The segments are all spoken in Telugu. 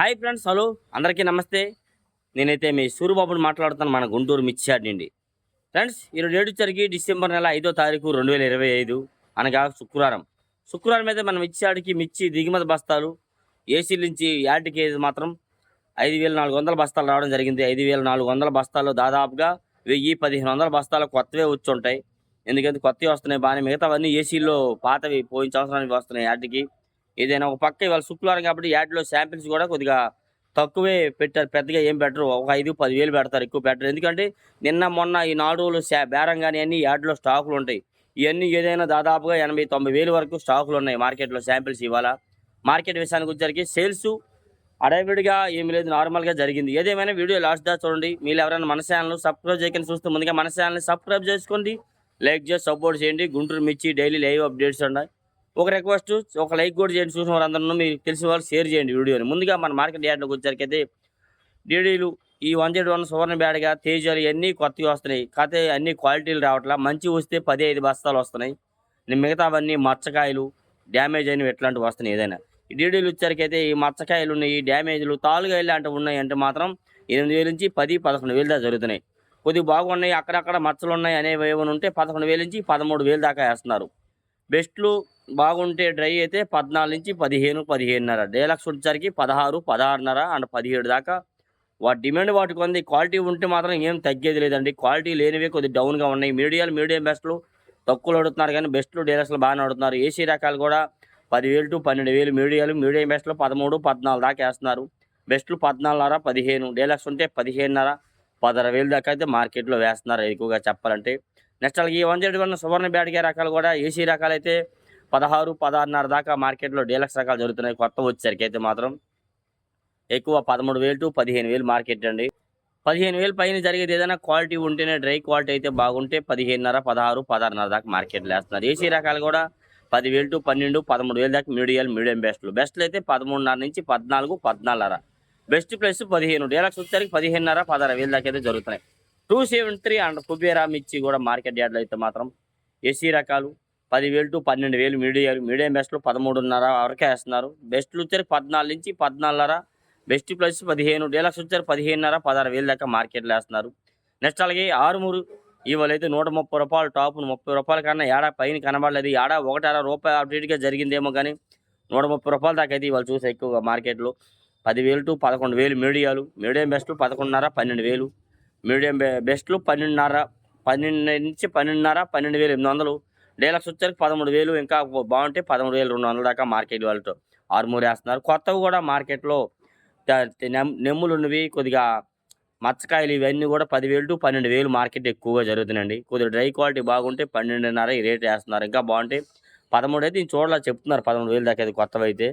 Hi friends hello. అందరికీ నమస్తే. నేనైతే మీ సూర్యబాబుని మాట్లాడుతాను మన గుంటూరు మిర్చియాడ్ నుండి. ఫ్రెండ్స్ ఈరోజు ఏడు వచ్చరికి డిసెంబర్ నెల ఐదో తారీఖు రెండు వేల ఇరవై ఐదు అనగా శుక్రవారం. శుక్రవారం అయితే మనం మిర్చియాడికి మిర్చి దిగుమతి బస్తాలు ఏసీ నుంచి యార్డ్కి మాత్రం ఐదు వేల నాలుగు వందల బస్తాలు రావడం జరిగింది. ఐదు వేల నాలుగు వందల బస్తాలు దాదాపుగా వెయ్యి పదిహేను వందల బస్తాలు కొత్తవే వచ్చి ఉంటాయి. ఎందుకంటే కొత్తవి వస్తున్నాయి బాగానే మిగతావన్నీ ఏసీలో పాతవి పోయించవసరానికి వస్తున్నాయి యాడ్కి ఏదైనా ఒక పక్క ఇవాళ శుక్రవారం కాబట్టి యాడ్లో శాంపిల్స్ కూడా కొద్దిగా తక్కువే పెట్టారు. పెద్దగా ఏం పెట్టరు. ఒక ఐదు పదివేలు పెడతారు. ఎక్కువ పెట్టరు. ఎందుకంటే నిన్న మొన్న ఈ నాలుగు రోజులు బేరం కానీ అన్ని యాడ్లో స్టాకులు ఉంటాయి. ఇవన్నీ ఏదైనా దాదాపుగా ఎనభై తొంభై వేలు వరకు స్టాకులు ఉన్నాయి మార్కెట్లో శాంపిల్స్ ఇవాళ. మార్కెట్ విషయానికి వచ్చేసరికి సేల్స్ అడవిడిగా ఏమీ లేదు. నార్మల్గా జరిగింది. ఏదేమైనా వీడియో లాస్ట్ దా చూడండి. మీరు ఎవరైనా మన ఛానల్ సబ్స్క్రైబ్ చేయకుండా చూస్తే ముందుగా మన ఛానల్ని సబ్స్క్రైబ్ చేసుకోండి లైక్ చేసి సపోర్ట్ చేయండి. గుంటూరు మిర్చి డైలీ లైవ్ అప్డేట్స్ ఉన్నాయి. ఒక రిక్వెస్ట్ ఒక లైక్ కూడా చేయండి చూసిన వారందరూ. మీకు తెలిసిన వాళ్ళు షేర్ చేయండి వీడియోని. ముందుగా మన మార్కెట్ యార్డ్లోకి వచ్చేసరికైతే డీడీలు ఈ వన్ జెడ్ వన్ సువర్ణ బ్యాడ్గా తేజాలు ఇవన్నీ కొత్తవి వస్తున్నాయి. కాకపోతే అన్ని క్వాలిటీలు రావట్లా. మంచి వస్తే పది ఐదు బస్తాలు వస్తున్నాయి. మిగతావన్నీ మచ్చకాయలు డ్యామేజ్ అయినవి ఎట్లాంటివి వస్తున్నాయి ఏదైనా. ఈ డీడీలు వచ్చేసరికైతే ఈ మచ్చకాయలు ఉన్నాయి ఈ డ్యామేజ్లు తాలుగాయలు లాంటివి ఉన్నాయి అంటే మాత్రం ఎనిమిది వేల నుంచి పది పదకొండు వేలు దాకా జరుగుతున్నాయి. కొద్దిగా బాగున్నాయి అక్కడక్కడ మచ్చలు ఉన్నాయి అనేవి ఏమైనా ఉంటే పదకొండు వేల నుంచి పదమూడు వేలు దాకా వేస్తున్నారు. బెస్ట్లు బాగుంటే డ్రై అయితే పద్నాలుగు నుంచి పదిహేను పదిహేనున్నర. డేలక్స్ వచ్చేసరికి పదహారు పదహారున్నర అండ్ పదిహేడు దాకా. వాటి డిమాండ్ వాటికి ఉంది క్వాలిటీ ఉంటే మాత్రం ఏం తగ్గేది లేదండి. క్వాలిటీ లేనివే కొద్దిగా డౌన్గా ఉన్నాయి. మీడియాలు మీడియం బెస్ట్లు తక్కువలో అడుగుతున్నారు కానీ బెస్ట్లు డీలక్స్లు బాగానే అడుగుతున్నారు. ఏసీ రకాలు కూడా పదివేలు టు పన్నెండు వేలు మీడియాలు మీడియం బెస్ట్లు పదమూడు పద్నాలుగు దాకా వేస్తున్నారు. బెస్ట్లు పద్నాలుగున్నర పదిహేను. డీలక్స్ ఉంటే పదిహేనున్నర పదహారు వేలు దాకా అయితే మార్కెట్లో వేస్తున్నారు ఎక్కువగా చెప్పాలంటే. నెక్స్ట్ అలాగే ఈ వన్ జెడ్ వన్ సువర్ణ బ్యాడ్గా రకాలు కూడా ఏసీ రకాలు అయితే పదహారు పదహారున్నర దాకా మార్కెట్లో డీలక్స్ రకాలు జరుగుతున్నాయి. కొత్త వచ్చేసరికి అయితే మాత్రం ఎక్కువ పదమూడు వేలు టు పదిహేను వేలు మార్కెట్ అండి. పదిహేను వేలు పైన జరిగేది ఏదైనా క్వాలిటీ ఉంటేనే డ్రై క్వాలిటీ అయితే బాగుంటే పదిహేనున్నర పదహారు పదహారున్నర దాకా మార్కెట్లో వేస్తున్నారు ఏసీ రకాలు కూడా పదివేలు టు పన్నెండు పదమూడు వేలు దాకా మీడియం మీడియం బెస్ట్లు బెస్ట్లు అయితే పదమూడున్నర నుంచి పద్నాలుగు పద్నాలుగున్నర. బెస్ట్ ప్లస్ పదిహేను. డీలక్స్ వచ్చేసరికి పదిహేనున్నర పదహారు వేలు దాకా అయితే జరుగుతున్నాయి. Two seven three and Kubera మిర్చి కూడా మార్కెట్ యార్డ్లో అయితే మాత్రం ఏసీ రకాలు పదివేలు టు పన్నెండు వేలు మీడియాలు మీడియం బెస్ట్లు పదమూడున్నర వరకే వేస్తున్నారు. బెస్ట్లు వచ్చారు పద్నాలుగు నుంచి పద్నాలుగున్నర బెస్ట్ ప్లస్ పదిహేను డీలక్స్ వచ్చారు పదిహేనున్నర పదహారు వేలు దాకా మార్కెట్లో వేస్తున్నారు. నెక్స్ట్ అలాగే ఆరుమూరు ఇవాళ అయితే నూట ముప్పై రూపాయలు టాప్ ముప్పై రూపాయల కన్నా ఏడా పైన కనబడలేదు. ఏడా ఒకటి రూపాయ రూపాయలు అప్డేట్గా జరిగిందేమో కానీ నూట ముప్పై రూపాయల దాకా అయితే ఇవాళ చూసే ఎక్కువగా మార్కెట్లో. పదివేలు టు పదకొండు వేలు మీడియాలు మీడియం బెస్ట్లు పదకొండున్నర పన్నెండు వేలు. మీడియం బెస్ట్లు పన్నెండున్నర పన్నెండు నుంచి పన్నెండున్నర పన్నెండు వేలు ఎనిమిది వందలు. డీలక్స్ వచ్చరికి పదమూడు వేలు ఇంకా బాగుంటే పదమూడు వేలు రెండు వందల దాకా మార్కెట్ వాళ్ళతో ఆరుమూరు వేస్తున్నారు. కొత్తవి కూడా మార్కెట్లో నెమ్ములు ఉన్నవి కొద్దిగా మచ్చకాయలు ఇవన్నీ కూడా పదివేలు టు పన్నెండు వేలు మార్కెట్ ఎక్కువగా జరుగుతుందండి. కొద్దిగా డ్రై క్వాలిటీ బాగుంటే పన్నెండున్నర ఈ రేట్ వేస్తున్నారు. ఇంకా బాగుంటే పదమూడు అయితే నేను చూడాలి చెప్తున్నారు. పదమూడు వేలు దాకా అది కొత్తవి అయితే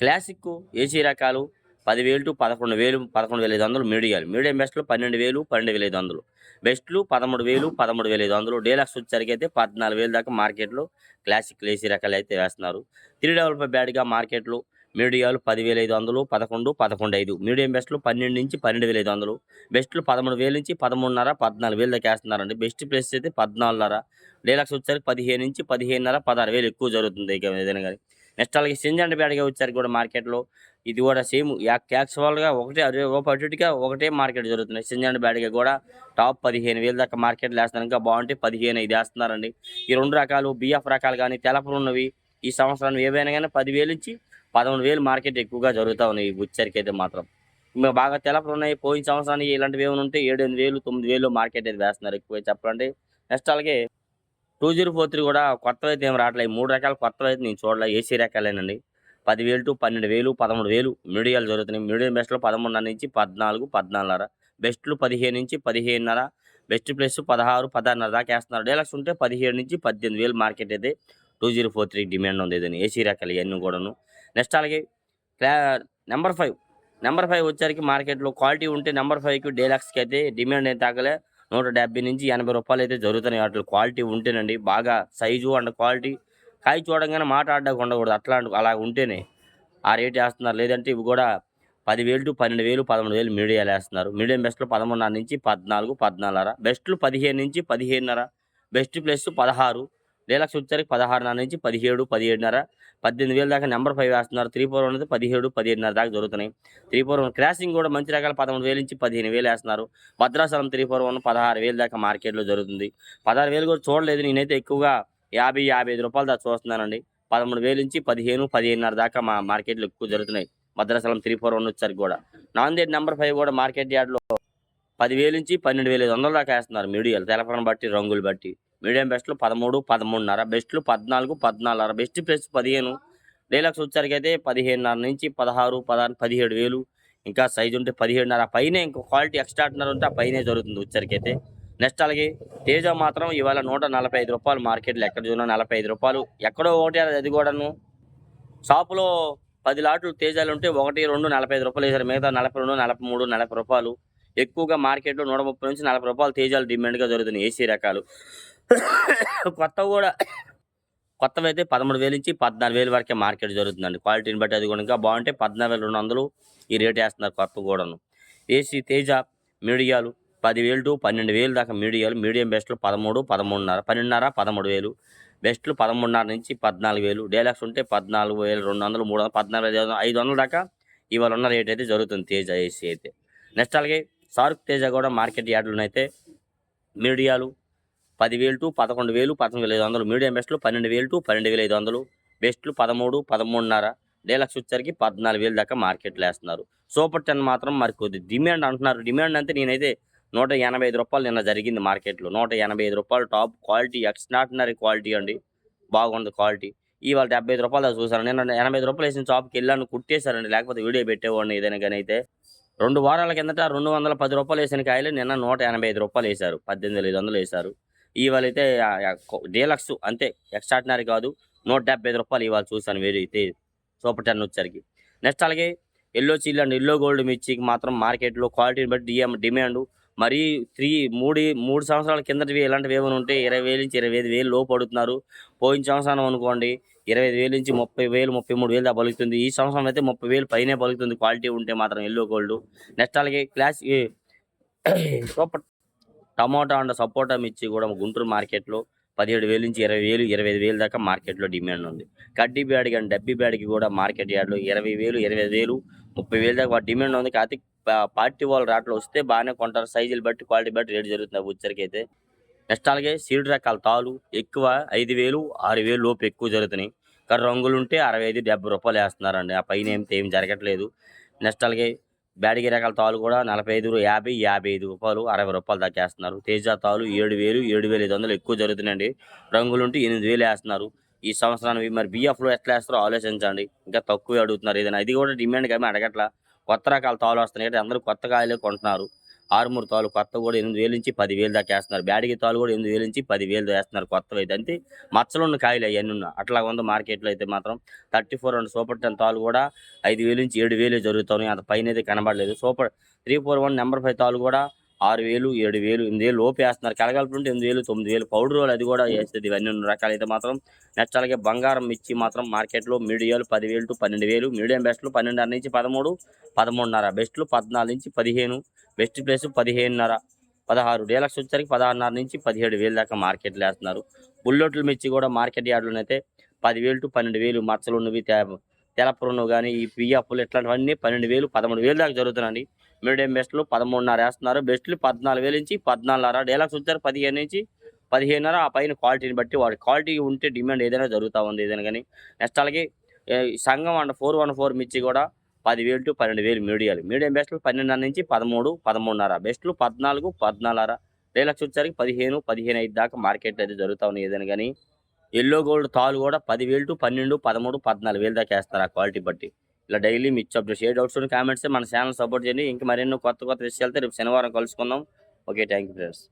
క్లాసిక్ ఏసీ రకాలు పదివేలు టు పదకొండు వేలు పదకొండు వేల ఐదు వందలు మీడియాలు. మీడియం బెస్ట్లు పన్నెండు వేలు పన్నెండు వేల ఐదు వందలు. బెస్ట్లు పదమూడు వేలు పదమూడు వేల ఐదు వందలు. డీలక్స్ వచ్చేసరికి అయితే పద్నాలుగు వేలు దాకా మార్కెట్లో క్లాసిక్ ఏసీ రకాలు అయితే వేస్తున్నారు. త్రీ డబల్ బ్యాడ్గా మార్కెట్లో మీడియాలు పదివేల ఐదు వందలు పదకొండు పదకొండు ఐదు. మీడియం బెస్ట్లు పన్నెండు నుంచి పన్నెండు వేల ఐదు వందలు. బెస్ట్లు పదమూడు వేల నుంచి పదమూడున్నర పద్నాలుగు వేలు దాకా వేస్తున్నారండి. బెస్ట్ ప్లేస్ అయితే పద్నాలుగున్నర. డీలక్స్ వచ్చేసరికి పదిహేను నుంచి పదిహేనున్నర పదహారు వేలు ఎక్కువ జరుగుతుంది ఇక ఏదైనా కానీ. నెక్స్ట్ అలాగే సింజండ్ బ్యాడ్గా వచ్చారు కూడా మార్కెట్లో ఇది కూడా సేమ్. యాక్చువల్గా ఒకటే అరవై ఒకటిగా ఒకటే మార్కెట్ జరుగుతుంది. సింజండ్ బ్యాడ్గా కూడా టాప్ పదిహేను వేలు దాకా మార్కెట్ వేస్తున్నారు ఇంకా బాగుంటే పదిహేను ఐదు వేస్తున్నారండి. ఈ రెండు రకాలు బిఎఫ్ రకాలు కానీ తెలపలు ఉన్నవి ఈ సంవత్సరాన్ని ఏవైనా కానీ పదివేలు నుంచి పదమూడు వేలు మార్కెట్ ఎక్కువగా జరుగుతూ ఉన్నాయి. బుచ్చరికి అయితే మాత్రం. ఇంకా బాగా తెలపలు ఉన్నాయి. పోయిన సంవత్సరానికి ఇలాంటివి ఏమైనా ఉంటే ఏడు ఎనిమిది వేలు తొమ్మిది వేలు మార్కెట్ అయితే వేస్తున్నారు. ఎక్కువ చెప్పండి నెక్స్ట్ అలాగే టూ జీరో ఫోర్ త్రీ కూడా కొత్తవి అయితే ఏం రావట్లేదు. మూడు రకాల కొత్తవి అయితే నేను చూడలే ఏసీ రకాలేనండి. పదివేలు టు పన్నెండు వేలు పదమూడు వేలు మీడియాలు జరుగుతున్నాయి. మీడియం బెస్ట్లో పదమూడున్నర నుంచి పద్నాలుగు పద్నాలుగున్నర. బెస్ట్లు పదిహేను నుంచి పదిహేనున్నర. బెస్ట్ ప్లస్ పదహారు పదహారున్నర దాకా వేస్తున్నారు. డీలక్స్ ఉంటే పదిహేడు నుంచి పద్దెనిమిది వేలు మార్కెట్ అయితే two zero four three demand ఉంది ఇదని ఏసీ రకాలు ఇవన్నీ కూడాను. నెక్స్ట్ అలాగే క్లా నెంబర్ ఫైవ్. నెంబర్ ఫైవ్ వచ్చేసరికి మార్కెట్లో క్వాలిటీ ఉంటే నెంబర్ ఫైవ్కి డీలక్స్కి అయితే డిమాండ్ అయితే తగ్గలే. నూట డెబ్బై నుంచి ఎనభై రూపాయలు అయితే జరుగుతున్నాయి. వాటి క్వాలిటీ ఉంటేనండి బాగా సైజు అండ్ క్వాలిటీ కాయ చూడంగానే మాట్లాడడానికి ఉండకూడదు. అట్లాంటి అలా ఉంటేనే ఆ రేట్ వేస్తున్నారు. లేదంటే ఇవి కూడా పదివేలు టు పన్నెండు వేలు పదమూడు వేలు మీడియాలు వేస్తున్నారు. మీడియం బెస్ట్లో పదమూడున్నర నుంచి పద్నాలుగు పద్నాలుగున్నర. బెస్ట్లు పదిహేను నుంచి పదిహేనున్నర. బెస్ట్ ప్లస్ పదహారు. డీలక్స్ వచ్చేసరికి పదహారున్నర నుంచి పదిహేడు పదిహేడున్నర. పద్దెనిమిది వేల దాకా నెంబర్ ఫైవ్ వేస్తున్నారు. త్రీ ఫోర్ అనేది పదిహేడు పదిహేడున్నర దాకా జరుగుతున్నాయి. త్రీ ఫోర్ వన్ క్రాసింగ్ కూడా మంచి రకాల పదమూడు వేల నుంచి పదిహేను వేలు వేస్తున్నారు. భద్రాచలం త్రీ ఫోర్ వన్ పదహారు వేలు దాకా మార్కెట్లో జరుగుతుంది. పదహారు వేలు కూడా చూడలేదు. నేనైతే ఎక్కువగా యాభై యాభై ఐదు రూపాయల దాకా చూస్తున్నానండి. పదమూడు వేల నుంచి పదిహేను పదిహేనున్నర దాకా మా మార్కెట్లో ఎక్కువ జరుగుతున్నాయి. భద్రాచలం త్రీ ఫోర్ వన్ వచ్చేసరికి కూడా. నాందేడ్ నెంబర్ ఫైవ్ కూడా మార్కెట్ యార్డ్లో పదివేలు నుంచి పన్నెండు వేల ఐదు వందల దాకా వేస్తున్నారు మీడియాలు. తెలపడం బట్టి రంగులు బట్టి. మీడియం బెస్ట్లు పదమూడు పదమూడున్నర బెస్ట్లు పద్నాలుగు పద్నాలుగున్నర బెస్ట్ ప్లస్ పదిహేను. డీలక్స్ వచ్చరికి అయితే పదిహేనున్నర నుంచి పదహారు పదహారు పదిహేడు వేలు. ఇంకా సైజు ఉంటే పదిహేడున్నర. పైనే ఇంకో క్వాలిటీ ఎక్స్ట్రాడినర్ ఉంటే ఆ పైనే జరుగుతుంది వచ్చరికి అయితే. నెక్స్ట్ అలాగే తేజ మాత్రం ఇవాళ నూట నలభై ఐదు రూపాయలు మార్కెట్లో ఎక్కడ చూసినా నలభై ఐదు రూపాయలు. ఎక్కడో ఒకటి అది కూడాను. షాపులో పది లాట్లు తేజాలు ఉంటే ఒకటి రెండు నలభై ఐదు రూపాయలు వేసారు మిగతా నలభై రెండు నలభై మూడు నలభై రూపాయలు. ఎక్కువగా మార్కెట్లో నూట ముప్పై నుంచి నలభై రూపాయలు తేజాలు డిమాండ్గా జరుగుతున్నాయి ఏసీ రకాలు. కొత్త కూడా కొత్తవి అయితే పదమూడు వేలు నుంచి పద్నాలుగు వేలు వరకే మార్కెట్ జరుగుతుందండి. క్వాలిటీని బట్టి అది కూడా ఇంకా బాగుంటే పద్నాలుగు వేల రెండు వందలు ఈ రేట్ వేస్తున్నారు కొత్త కూడాను. ఏసీ తేజ మీడియాలు పదివేలు టు పన్నెండు వేలు దాకా మీడియాలు మీడియం బెస్ట్లు పదమూడు పదమూడున్నర పన్నెండున్నర పదమూడు వేలు బెస్ట్లు పదమూడున్నర నుంచి పద్నాలుగు వేలు డైలాక్స్ ఉంటే పద్నాలుగు వేలు రెండు వందలు మూడు వందలు పద్నాలుగు ఐదు వందల దాకా ఇవాళ ఉన్న రేట్ అయితే జరుగుతుంది తేజ ఏసీ అయితే. నెక్స్ట్ అలాగే సారుక్ తేజ కూడా మార్కెట్ యార్డులను మీడియాలు పదివేలు టు పదకొండు వేలు పదకొండు వేల ఐదు వందలు మీడియం బెస్ట్లు పన్నెండు వేలు టు పన్నెండు వేల ఐదు వందలు బెస్ట్లు పదమూడు పదమూడున్నర డీలక్స్ వచ్చరికి పద్నాలుగు వేలు దాకా మార్కెట్లో వేస్తున్నారు. సూపర్ టెన్ మాత్రం మరి కొద్ది డిమాండ్ అంటున్నారు. డిమాండ్ అంతే నేనైతే నూట ఎనభై ఐదు రూపాయలు నిన్న జరిగింది మార్కెట్లో. నూట ఎనభై ఐదు రూపాయలు టాప్ క్వాలిటీ ఎక్స్ట్రాడినరీ క్వాలిటీ అండి. బాగుంది క్వాలిటీ. ఇవాళ డెబ్బై ఐదు రూపాయలు చూసాను నేను ఎనభై ఐదు రూపాయలు వేసిన షాప్కి వెళ్ళాను కుట్టేశారండి. లేకపోతే వీడియో పెట్టేవాడిని ఏదైనా కానీ అయితే. రెండు వారాల కిందట రెండు వందల పది రూపాయలు వేసిన కాయలు నిన్న నూట ఎనభై ఐదు రూపాయలు వేశారు. పద్దెనిమిది ఐదు వందలు వేశారు. ఇవాళ అయితే డీలక్స్ అంతే. ఎక్స్ట్రాడినరీ కాదు. నూట డెబ్బై ఐదు రూపాయలు ఇవాళ చూసాను వేరే అయితే. సూపర్ టెన్ వచ్చరికి నెక్స్ట్ అలాగే yellow chilli and. Yellow gold మిర్చికి మాత్రం మార్కెట్లో క్వాలిటీని బట్టి డిఎం డిమాండ్ మరీ త్రీ మూడు మూడు సంవత్సరాల కిందటివి ఇలాంటివి ఏమైనా ఉంటే ఇరవై వేలు నుంచి ఇరవై ఐదు వేలు లోపు పడుతున్నారు పోయిన సంవత్సరం అనుకోండి ఇరవై ఐదు వేలు నుంచి ముప్పై వేలు ముప్పై మూడు వేలు దాకా పలుకుతుంది. ఈ సంవత్సరం అయితే ముప్పై వేలు పైనే పలుకుతుంది క్వాలిటీ ఉంటే మాత్రం ఎల్లో గోల్డ్. నెక్స్ట్ అలాగే క్లాస్ సూపర్. టమాటా అండ్ సపోటా మిర్చి కూడా గుంటూరు మార్కెట్లో పదిహేడు వేలు నుంచి ఇరవై వేలు ఇరవై ఐదు వేలు దాకా మార్కెట్లో డిమాండ్ ఉంది. కడ్డీ బ్యాడ్ కానీ డబ్బీ బ్యాడ్కి కూడా మార్కెట్ యార్డ్లో ఇరవై వేలు ఇరవై ఐదు వేలు ముప్పై వేలు దాకా డిమాండ్ ఉంది. కాకపోతే పార్టీ వాళ్ళ రాట్లు వస్తే బాగానే కొంటారు. సైజులు బట్టి క్వాలిటీ బట్టి రేట్ జరుగుతుంది బుచ్చరికి అయితే నెక్స్ట్ అలాగే సీడ్ రకాల తాలు ఎక్కువ ఐదు వేలు ఆరు వేలు లోపు ఎక్కువ జరుగుతున్నాయి. కానీ రంగులు ఉంటే అరవై ఐదు డెబ్బై రూపాయలు వేస్తున్నారండి. ఆ పైన ఏం ఏం జరగట్లేదు. నెక్స్ట్ అలాగే బ్యాడిగి రకాల తాలు కూడా నలభై ఐదు యాభై యాభై ఐదు రూపాయలు అరవై రూపాయలు దాకా వేస్తున్నారు. తేజ తాలు ఏడు వేలు ఏడు వేల ఐదు వందలు ఎక్కువ జరుగుతున్నాయండి. రంగులు ఉంటే ఎనిమిది వేలు వేస్తున్నారు. ఈ సంవత్సరానికి మరి బిఎఫ్లో ఎట్లా వేస్తారో ఆలోచించండి. ఇంకా తక్కువే అడుగుతున్నారు. ఏదైనా ఇది కూడా డిమాండ్ కానీ అడగట్లా. కొత్త రకాల తాలు వస్తున్నాయి అందరూ కొత్త కాయలే కొంటున్నారు. ఆరుమూరు తాలు కొత్త కూడా ఎనిమిది వేలు నుంచి పది వేలు దాకా వేస్తున్నారు. బ్యాడిగి తాలు కూడా ఎనిమిది వేలు నుంచి పది వేలు వేస్తున్నారు కొత్తవి అయితే. అంతే. మచ్చలు ఉన్న కాయలు అవన్నీ ఉన్న అట్లా ఉంది మార్కెట్లో అయితే మాత్రం. Thirty four and super ten తాలు కూడా ఐదు వేలు నుంచి ఏడు వేలు జరుగుతున్నాయి. అంత పైన అయితే కనబడలేదు. Super three four one number five తాలు కూడా ఆరు వేలు ఏడు వేలు ఎనిమిది వేలు లోపు వేస్తున్నారు కలగలుపుంటే ఎనిమిది వేలు తొమ్మిది వేలు పౌడర్ అది కూడా వేస్తుంది ఇవన్నీ ఉన్న రకాలు అయితే మాత్రం. నెక్స్ట్ అలాగే బంగారం మిర్చి మాత్రం మార్కెట్లో మీడియాలు పదివేలు టు పన్నెండు వేలు మీడియం బెస్ట్లు పన్నెండున్నర నుంచి పదమూడు పదమూడున్నర బెస్ట్లు పద్నాలుగు నుంచి పదిహేను బెస్ట్ ప్లేస్ పదిహేనున్నర పదహారు డీలక్స్ వచ్చేసరికి పదహారున్నర నుంచి పదిహేడు వేలు దాకా మార్కెట్లో వేస్తున్నారు. బుల్లొట్లు మిర్చి కూడా మార్కెట్ యార్డ్లోనైతే పదివేలు టు పన్నెండు వేలు మచ్చలు ఉన్నవి తే- తెలపరును కానీ ఈ పియ్యప్పులు ఇట్లాంటివన్నీ పన్నెండు వేలు పదమూడు వేలు దాకా జరుగుతున్నాయండి. మీడియం బెస్ట్లు పదమూడున్నర వేస్తున్నారు. బెస్ట్లు పద్నాలుగు వేలు నుంచి పద్నాలుగున్నర డీలక్స్ వచ్చారు పదిహేను నుంచి పదిహేనున్నర ఆ పైన క్వాలిటీని బట్టి వాడి క్వాలిటీ ఉంటే డిమాండ్ ఏదైనా జరుగుతూ ఉంది ఏదైనా కానీ నెక్స్ట్ అలాగే సంఘం అండ్ ఫోర్ వన్ ఫోర్ మిర్చి కూడా పదివేలు టు పన్నెండు వేలు మీడియాలు. మీడియం బెస్ట్లు పన్నెండున్నర నుంచి పదమూడు పదమూడున్నర. బెస్ట్లు పద్నాలుగు పద్నాలుగున్నర. డీలక్స్ వచ్చరికి పదిహేను పదిహేను ఐదు దాకా మార్కెట్ అయితే జరుగుతూ ఉంది ఏదైనా కానీ ఎల్లో గోల్డ్ తాలు కూడా పదివేలు టు పన్నెండు పదమూడు పద్నాలుగు వేలు దాకా వేస్తారు ఆ క్వాలిటీ బట్టి. ఇలా డైలీ మీ అప్డేట్స్ ఏ డౌట్స్ కామెంట్స్ మన ఛానల్ సపోర్ట్ చేయండి. ఇంకా మరెన్నో కొత్త కొత్త విషయాలతో రేపు శనివారం కలుసుకుందాం. Okay thank you friends